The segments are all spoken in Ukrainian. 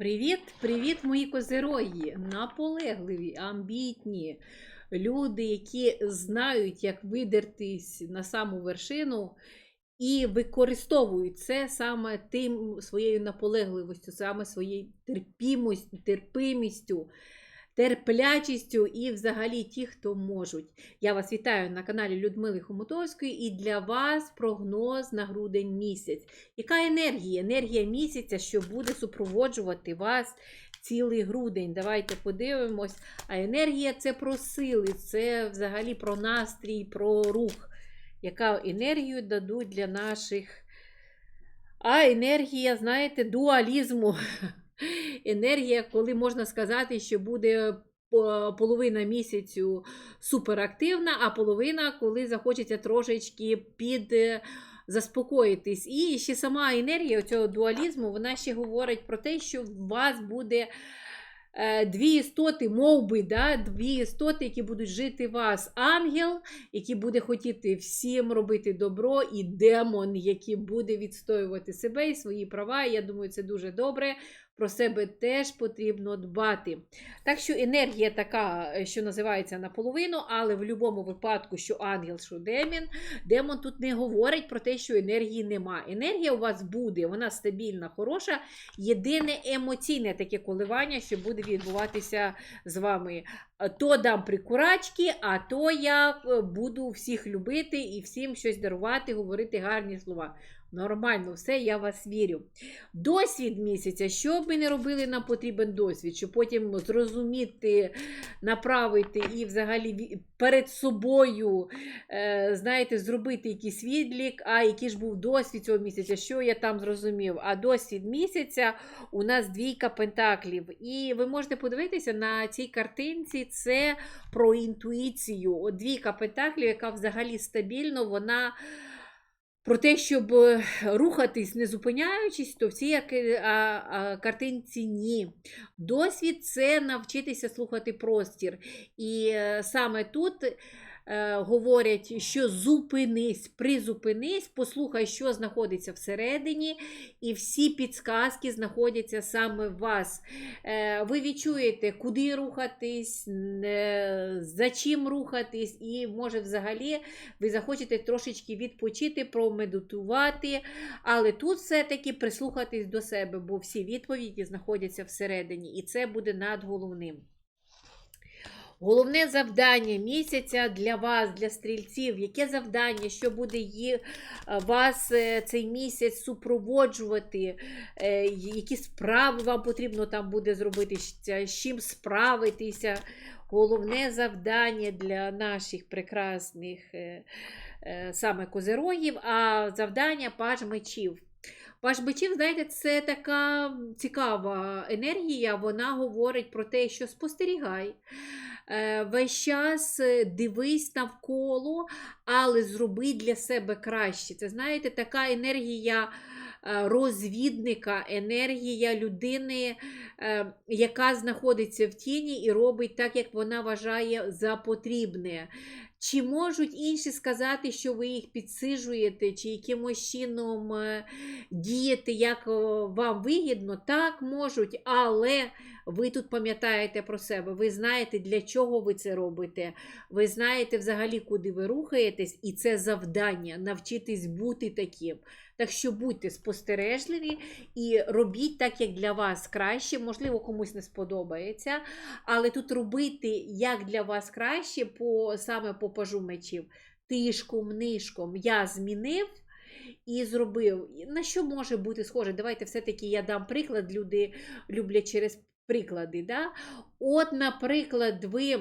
Привіт, привіт, мої козерої! Наполегливі, амбітні люди, які знають, як видертись на саму вершину, і використовують це саме тим своєю наполегливістю, саме своєю терпімостю, терпимістю, терплячістю і взагалі ті, хто можуть. Я вас вітаю на каналі Людмили Хомутовської і для вас прогноз на грудень місяць. Яка енергія? Енергія місяця, що буде супроводжувати вас цілий грудень. Давайте подивимось. А енергія це про сили, це взагалі про настрій, про рух. Яка енергію дадуть для наших. А енергія, знаєте, дуалізму. Енергія, коли можна сказати, що буде половина місяцю суперактивна, а половина, коли захочеться трошечки під е, заспокоїтись. І ще сама енергія цього дуалізму, вона ще говорить про те, що у вас буде е, дві істоти, мов би, да, дві істоти, які будуть жити в вас. Ангел, який буде хотіти всім робити добро, і демон, який буде відстоювати себе і свої права. Я думаю, це дуже добре. Про себе теж потрібно дбати. Так що енергія така, е, що називається наполовину, але в будь-якому випадку, що ангел, що демон, демон тут не говорить про те, що енергії нема. Енергія у вас буде, вона стабільна, хороша. Єдине емоційне таке коливання, що буде відбуватися з вами. Е, То дам прикурачки, а то я е, буду всіх любити і всім щось дарувати, говорити гарні слова. Нормально, все, я вас вірю. Досвід місяця, що б ми не робили, нам потрібен досвід, щоб потім зрозуміти, направити і взагалі перед собою, е, знаєте, зробити якийсь відлік, а який ж був досвід цього місяця, що я там зрозумів. А досвід місяця у нас двійка пентаклів. І ви можете подивитися на цій картинці, це про інтуїцію. От двійка пентаклів, яка взагалі стабільно, вона. Про те, щоб е, рухатись, не зупиняючись, то в цій а, картинці ні. Досвід це навчитися слухати простір. І е, саме тут е, говорять, що зупинись, призупинись, послухай, що знаходиться всередині, і всі підсказки знаходяться саме в вас. Е, ви відчуєте, куди рухатись, е, за чим рухатись, і може взагалі ви захочете трошечки відпочити, промедитувати, але тут все-таки прислухатись до себе, бо всі відповіді знаходяться всередині, і це буде надголовним. Головне завдання місяця для вас, для стрільців, яке завдання, що буде ї- вас е, цей місяць супроводжувати, е, які справи вам потрібно там буде зробити, з чим справитися. Головне завдання для наших прекрасних е, е, саме козерогів, а завдання паж мечів. Паж мечів, знаєте, це така цікава енергія. Вона говорить про те, що спостерігай. Е, Весь час е, дивись навколо, але зроби для себе краще. Це знаєте, така енергія розвідника, енергія людини, е, яка знаходиться в тіні і робить так, як вона вважає за потрібне. Чи можуть інші сказати, що ви їх підсижуєте, чи якимось чином е, дієте, як вам вигідно? Так, можуть, але ви тут пам'ятаєте про себе, ви знаєте, для чого ви це робите. Ви знаєте взагалі, куди ви рухаєтесь, і це завдання навчитись бути таким. Так що будьте спостережливі і робіть так, як для вас краще. Можливо, комусь не сподобається, але тут робити як для вас краще, по, саме по пажу мечів, тишком, нишком я змінив. І зробив. На що може бути схоже? Давайте все-таки я дам приклад. Люди люблять через приклади. Да? От, наприклад, ви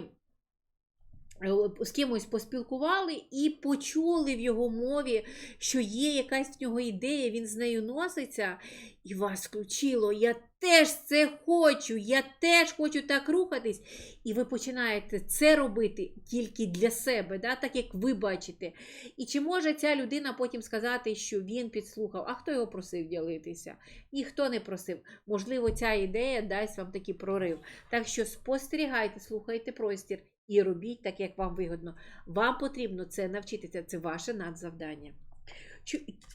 з кимось поспілкували і почули в його мові, що є якась в нього ідея, він з нею носиться, і вас включило. Я теж це хочу, я теж хочу так рухатись. І ви починаєте це робити тільки для себе, да? так як ви бачите. І чи може ця людина потім сказати, що він підслухав, а хто його просив ділитися? Ніхто не просив. Можливо, ця ідея дасть вам такий прорив. Так що спостерігайте, слухайте простір і робіть так, як вам вигодно. Вам потрібно це навчитися, це ваше надзавдання.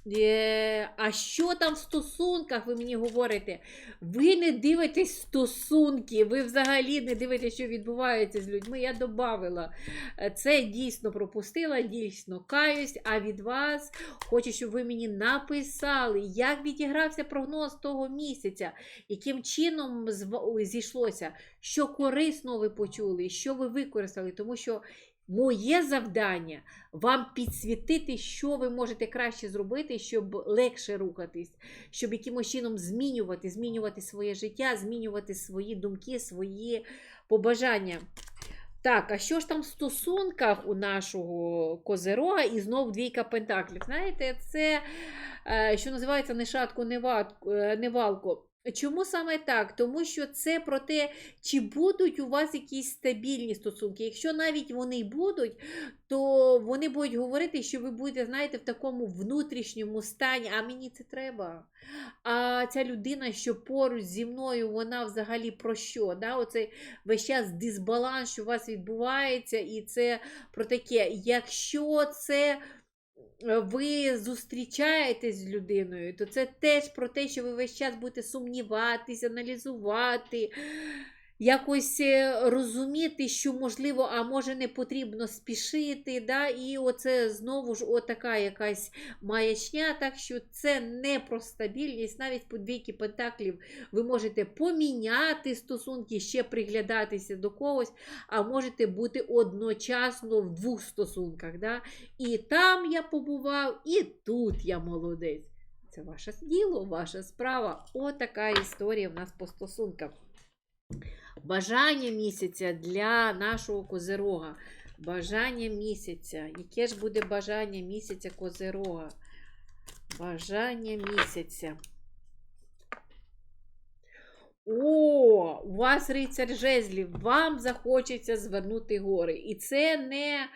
Е, а що там в стосунках, ви мені говорите? Ви не дивитесь стосунки, ви взагалі не дивитесь, що відбувається з людьми. Я додавила. Е, Це дійсно пропустила, дійсно каюсь, а від вас хочу, щоб ви мені написали, як відігрався прогноз того місяця, яким чином зійшлося, що корисно ви почули, що ви використали, тому що. Моє завдання вам підсвітити, що ви можете краще зробити, щоб легше рухатись, щоб якимось чином змінювати, змінювати своє життя, змінювати свої думки, свої побажання. Так, а що ж там в стосунках у нашого козерога і знов двійка пентаклів? Знаєте, це, е, що називається не шатку, не е, валку. Чому саме так? Тому що це про те, чи будуть у вас якісь стабільні стосунки. Якщо навіть вони будуть, то вони будуть говорити, що ви будете, знаєте, в такому внутрішньому стані, а мені це треба. А ця людина, що поруч зі мною, вона взагалі про що? Да? Оцей весь час дисбаланс, що у вас відбувається, і це про таке, якщо це. Е, Ви зустрічаєтесь з людиною, то це теж про те, що ви весь час будете сумніватись, аналізувати, якось е, розуміти, що можливо, а може не потрібно спішити. Да? І оце знову ж отака якась маячня. Так що це не про стабільність. Навіть по двійки пентаклів ви можете поміняти стосунки, ще приглядатися до когось, а можете бути одночасно в двох стосунках. Да? І там я побував, і тут я молодець. Це ваше діло, ваша справа. Отака історія в нас по стосунках. Бажання місяця для нашого козирога. Бажання місяця. Яке ж буде бажання місяця козирога? Бажання місяця. О, у вас рицар жезлів, вам захочеться звернути гори. І це не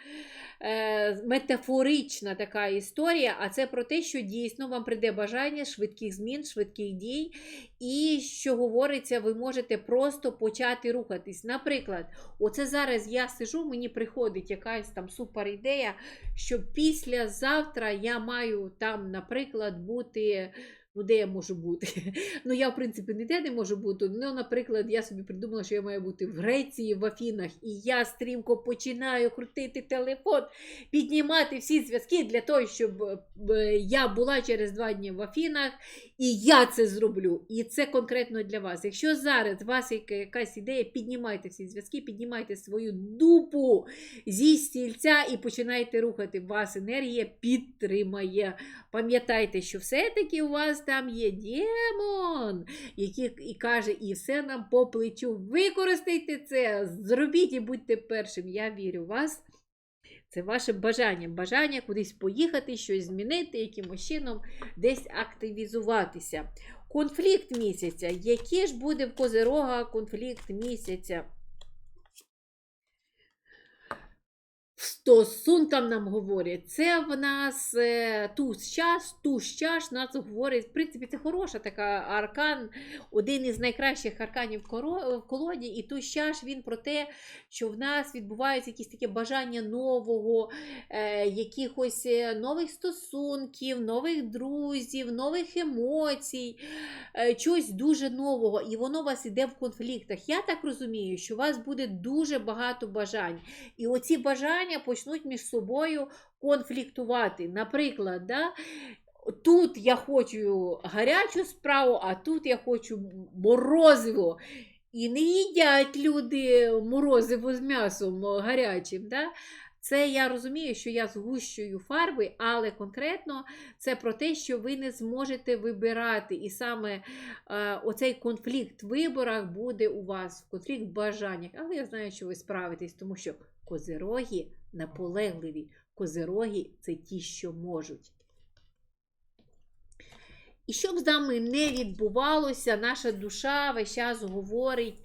е, метафорична така історія, а це про те, що дійсно вам прийде бажання швидких змін, швидких дій, і що говориться, ви можете просто почати рухатись. Наприклад, оце зараз я сижу, мені приходить якась там супер ідея, що післязавтра я маю там, наприклад, бути. Ну, де я можу бути? Ну, я, в принципі, ніде не можу бути. Ну, наприклад, я собі придумала, що я маю бути в Греції, в Афінах, і я стрімко починаю крутити телефон, піднімати всі зв'язки для того, щоб е, я була через два дні в Афінах, і я це зроблю. І це конкретно для вас. Якщо зараз у вас яка- якась ідея, піднімайте всі зв'язки, піднімайте свою дупу зі стільця і починайте рухати. Вас енергія підтримає. Пам'ятайте, що все-таки у вас там є демон, який і каже, і все нам по плечу. Використайте це, зробіть і будьте першим. Я вірю в вас. Це ваше бажання. Бажання кудись поїхати, щось змінити, якимось чином десь активізуватися. Конфлікт місяця. Який ж буде в Козирога конфлікт місяця? В стосункам нам говорять, це в нас е, туз час, туз час нас говорить. В принципі, це хороша така аркан, один із найкращих арканів в коро- колоді. І туз час він про те, що в нас відбуваються якісь таке бажання нового, е, якихось е, нових стосунків, нових друзів, нових емоцій, е, чогось дуже нового. І воно у вас іде в конфліктах. Я так розумію, що у вас буде дуже багато бажань. І оці бажання почнуть між собою конфліктувати. Наприклад, да, тут я хочу гарячу справу, а тут я хочу морозиво. І не їдять люди морозиво з м'ясом гарячим. Да? Це я розумію, що я згущую фарби, але конкретно це про те, що ви не зможете вибирати. І саме е, оцей конфлікт в виборах буде у вас, конфлікт в бажаннях. Але я знаю, що ви справитесь, тому що козироги наполегливі. Козироги це ті, що можуть. І щоб з нами не відбувалося, наша душа весь час говорить.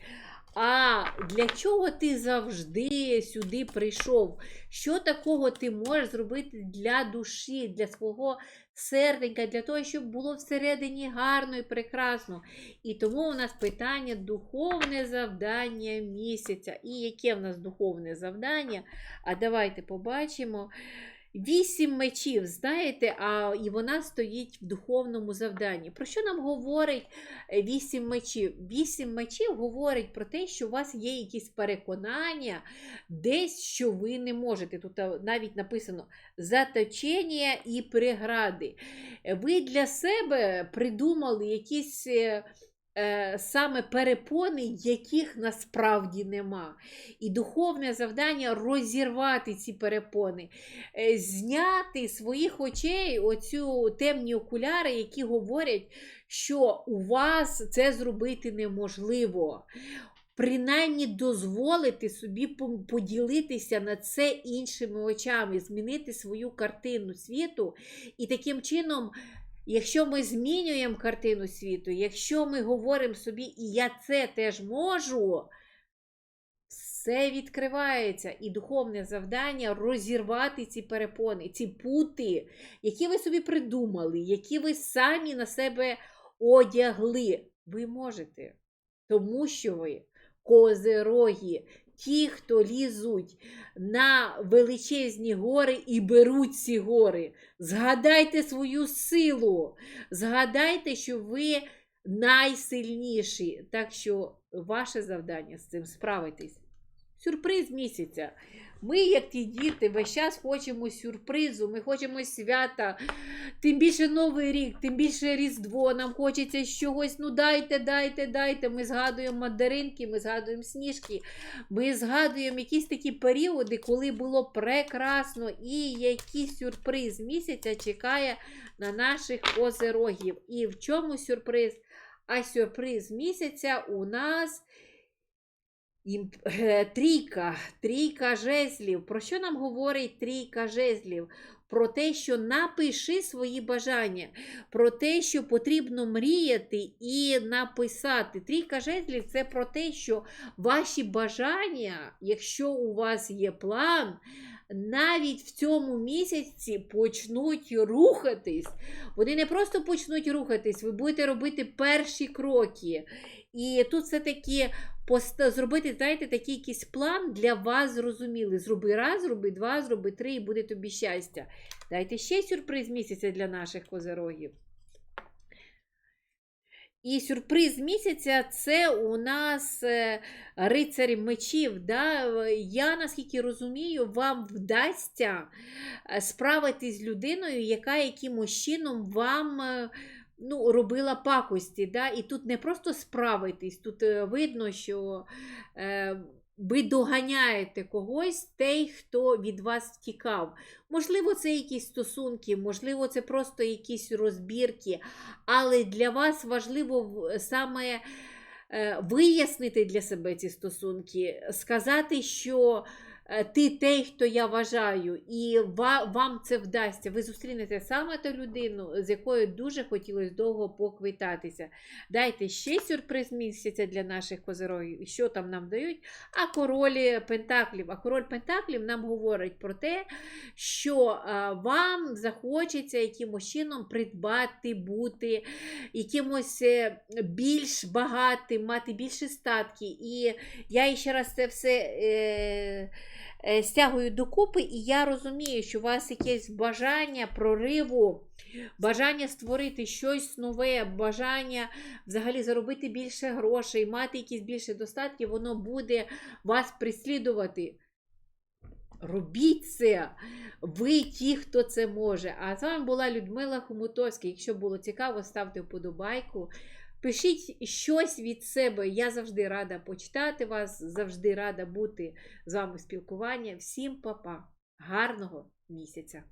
А для чого ти завжди сюди прийшов? Що такого ти можеш зробити для душі, для свого серденька, для того, щоб було всередині гарно і прекрасно? І тому у нас питання духовне завдання місяця. І яке в нас духовне завдання? А давайте побачимо. Вісім мечів, знаєте, а і вона стоїть в духовному завданні. Про що нам говорить е, вісім мечів? Вісім мечів говорить про те, що у вас є якісь переконання, десь що ви не можете. Тут навіть написано заточення і прегради. Е, Ви для себе придумали якісь. Е, Саме перепони, яких насправді нема. І духовне завдання розірвати ці перепони, е, зняти своїх очей оцю темні окуляри, які говорять, що у вас це зробити неможливо. Принаймні дозволити собі поділитися на це іншими очами, змінити свою картину світу. І таким чином, якщо ми змінюємо картину світу, якщо ми говоримо собі, і я це теж можу, все відкривається, і духовне завдання розірвати ці перепони, ці пути, які ви собі придумали, які ви самі на себе одягли. Ви можете, тому що ви козероги, ті, хто лізуть на величезні гори і беруть ці гори. Згадайте свою силу, згадайте, що ви найсильніші. Так що ваше завдання з цим справитись. Сюрприз місяця. Ми, як ті діти, весь час хочемо сюрпризу, ми хочемо свята, тим більше Новий рік, тим більше Різдво. Нам хочеться чогось, ну дайте, дайте, дайте. Ми згадуємо мандаринки, ми згадуємо сніжки, ми згадуємо якісь такі періоди, коли було прекрасно, і який сюрприз місяця чекає на наших козерогів. І в чому сюрприз? А сюрприз місяця у нас. Імп... е, Трійка, трійка жезлів. Про що нам говорить трійка жезлів? Про те, що напиши свої бажання, про те, що потрібно мріяти і написати. Трійка жезлів це про те, що ваші бажання, якщо у вас є план, навіть в цьому місяці почнуть рухатись. Вони не просто почнуть рухатись, ви будете робити перші кроки. І тут все-таки зробити, знаєте, такий якийсь план для вас зрозумілий. Зроби раз, зроби два, зроби три, і буде тобі щастя. Дайте ще сюрприз місяця для наших козерогів. І сюрприз місяця це у нас е, рицарі мечів. Да? Я, наскільки розумію, вам вдасться е, справитись з людиною, яка якимось чином вам е, ну, робила пакості. Да? І тут не просто справитись, тут видно, що е, ви доганяєте когось, той, хто від вас втікав. Можливо, це якісь стосунки, можливо, це просто якісь розбірки, але для вас важливо саме е, вияснити для себе ці стосунки, сказати, що ти той, хто я вважаю, і вам це вдасться. Ви зустрінете саме ту людину, з якою дуже хотілося довго поквитатися. Дайте ще сюрприз місяця для наших козирогів, що там нам дають. А король Пентаклів. А король Пентаклів нам говорить про те, що вам захочеться якимось чином придбати, бути якимось е, більш багатим, мати більше статки. І я ще раз це все е, е, стягую докупи, і я розумію, що у вас якесь бажання прориву. Бажання створити щось нове, бажання взагалі заробити більше грошей, мати якісь більше достатки, воно буде вас прислідувати. Робіть це, ви ті, хто це може. А з вами була Людмила Хомутовська. Якщо було цікаво, ставте вподобайку. Пишіть щось від себе. Я завжди рада почитати вас, завжди рада бути з вами в спілкуванні. Всім па-па. Гарного місяця!